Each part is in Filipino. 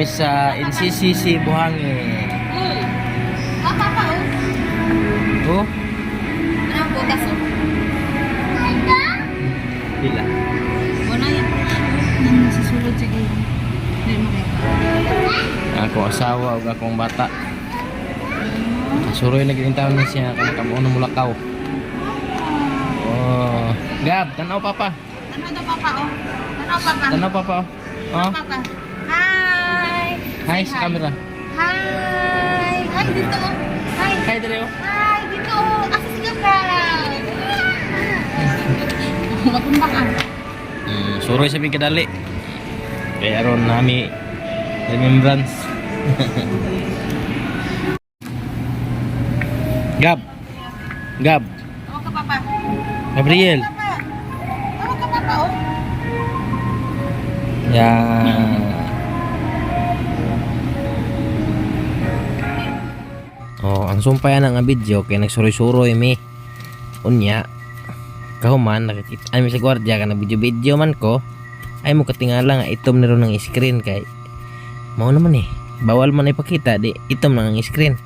kami sa NCCC Buhangin. Oh. Oh, Ano oh? pila. Ako asawa ug akong bata. Suroy na gining taon ni siya kana kamo na mulakaw. Oh, Gab, tanaw papa. Daw papa oh? Ano papa? Tanaw papa. Oh, Papa. Hi. sa camera. Hi. Hi dito. Hi. Hi dire oh. Hi dito. Asa si ka? Matumba ka. Hmm, suroy sa big kadali. Kaya aron nami remembrance. Gab. Gab. Tawag ka papa. Gabriel. Papa. Tawag ka papa oh. Yan. Oh, ang sumpayan nga video kay nagsuroy-suroy mi. Unya. Kahuman nakikita ay mi sa gwardiya ka video-video man ko. Ay mo katingala nga itom na ron ng screen kay mao naman eh. Bawal man ipakita di itom na ang screen.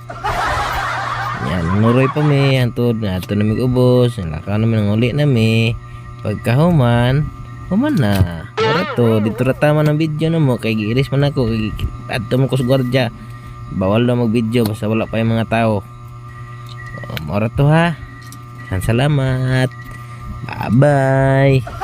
Yan, nuroy pa mi hantod na ato na ubos, nalakaw namin ang uli na mi. Pagkahuman, human na. Ora to, dito ra tama ng video na mo kay giiris man ako kay adto mo ko sa gwardiya. Bawal daw mag-video basta wala pa yung mga tao. Mora to ha. Salamat. Bye-bye.